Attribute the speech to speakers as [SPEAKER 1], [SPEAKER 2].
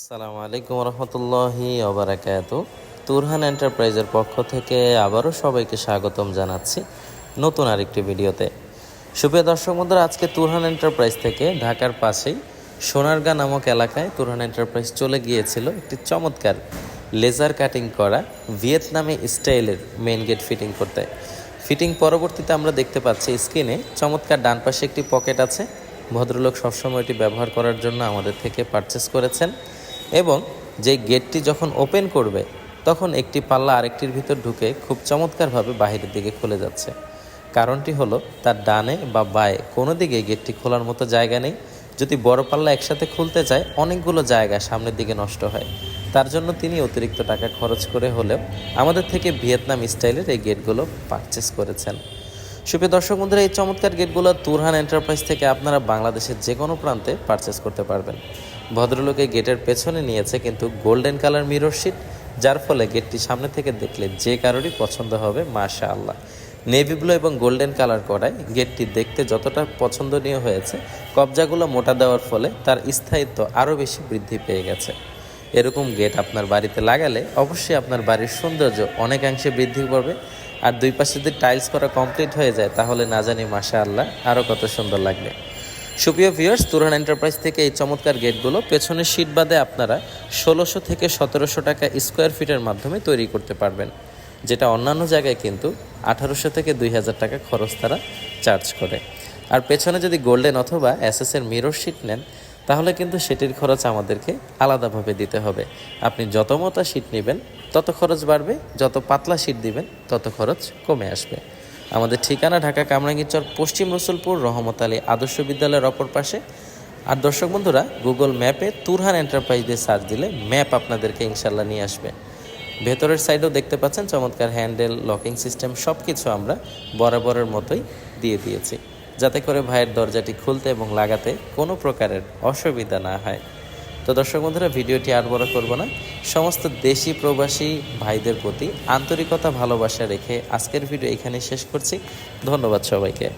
[SPEAKER 1] আসসালামু আলাইকুম রহমতুল্লাহি ওবরাকাত। তুরহান এন্টারপ্রাইজের পক্ষ থেকে আবারও সবাইকে স্বাগতম জানাচ্ছি নতুন আরেকটি ভিডিওতে। সুপ্রিয় দর্শক বন্ধুরা, আজকে তুরহান এন্টারপ্রাইজ থেকে ঢাকার পাশেই সোনারগাঁ নামক এলাকায় তুরহান এন্টারপ্রাইজ চলে গিয়েছিল একটি চমৎকার লেজার কাটিং করা ভিয়েতনামি স্টাইলের মেইন গেট ফিটিং করতে। ফিটিং পরবর্তীতে আমরা দেখতে পাচ্ছি স্ক্রিনে চমৎকার ডান পাশে একটি পকেট আছে। ভদ্রলোক সবসময় এটি ব্যবহার করার জন্য আমাদের থেকে পারচেস করেছেন। এবং যে গেটটি যখন ওপেন করবে, তখন একটি পাল্লা আরেকটির ভিতর ঢুকে খুব চমৎকারভাবে বাহিরের দিকে খুলে যাচ্ছে। কারণটি হলো, তার ডানে বা বায়ে কোনো দিকে গেটটি খোলার মতো জায়গা নেই। যদি বড় পাল্লা একসাথে খুলতে চায়, অনেকগুলো জায়গা সামনের দিকে নষ্ট হয়। তার জন্য তিনি অতিরিক্ত টাকা খরচ করে হলেও আমাদের থেকে ভিয়েতনাম স্টাইলের এই গেটগুলো পারচেস করেছেন। সুপ্রিয় দর্শক বন্ধুরা, এই চমৎকার গেটগুলো তুরহান এন্টারপ্রাইজ থেকে আপনারা বাংলাদেশের যে কোনো প্রান্তে পারচেস করতে পারবেন। ভদ্রলোকে গেটের পেছনে নিয়েছে কিন্তু গোল্ডেন কালার মিরর শিট যার ফলে গেটটি সামনে থেকে দেখলে যে কারোরই পছন্দ হবে মাশা আল্লাহ নেভি ব্লু এবং গোল্ডেন কালার করায় গেটটি দেখতে যতটা পছন্দনীয় হয়েছে, কবজাগুলো মোটা দেওয়ার ফলে তার স্থায়িত্ব আরও বেশি বৃদ্ধি পেয়ে গেছে। এরকম গেট আপনার বাড়িতে লাগালে অবশ্যই আপনার বাড়ির সৌন্দর্য অনেকাংশে বৃদ্ধি পাবে আর দুই পাশে যদি টাইলস করা কমপ্লিট হয়ে যায়, তাহলে না জানি মাশা আল্লাহ আরও কত সুন্দর লাগবে। সুপ্রিয় ভিউয়ার্স তুরহান এন্টারপ্রাইজ থেকে এই চমৎকার গেটগুলো পেছনের সিট বাদে আপনারা ষোলোশো থেকে সতেরোশো টাকা স্কোয়ার ফিটের মাধ্যমে তৈরি করতে পারবেন, যেটা অন্যান্য জায়গায় কিন্তু আঠারোশো থেকে দুই হাজার টাকা খরচ তারা চার্জ করে। আর পেছনে যদি গোল্ডেন অথবা এসএসের মিরর শিট নেন, তাহলে কিন্তু সেটির খরচ আমাদেরকে আলাদাভাবে দিতে হবে। আপনি যত মোটা শিট নেবেন তত খরচ বাড়বে, যত পাতলা শিট দিবেন, তত খরচ কমে আসবে। আমাদের ঠিকানা ঢাকা কামরাঙ্গীরচর পশ্চিম রসুলপুর, রহমত আলী আদর্শ বিদ্যালয়ের অপর পাশে। আর দর্শক বন্ধুরা গুগল ম্যাপে তুরহান এন্টারপ্রাইজ দিয়ে সার্চ দিলে ম্যাপ আপনাদেরকে ইনশাল্লাহ নিয়ে আসবে। ভেতরের সাইডেও দেখতে পাচ্ছেন, চমৎকার হ্যান্ডেল লকিং সিস্টেম সব কিছু আমরা বরাবরের মতোই দিয়ে দিয়েছি। যাতে করে ভাইয়ের দরজাটি খুলতে এবং লাগাতে কোনো প্রকারের অসুবিধা না হয়। তো দর্শক বন্ধুরা, ভিডিওটি আর বড় করব না। সমস্ত দেশি প্রবাসী ভাইদের প্রতি আন্তরিকতা, ভালোবাসা রেখে আজকের ভিডিও এখানে শেষ করছি। ধন্যবাদ সবাইকে।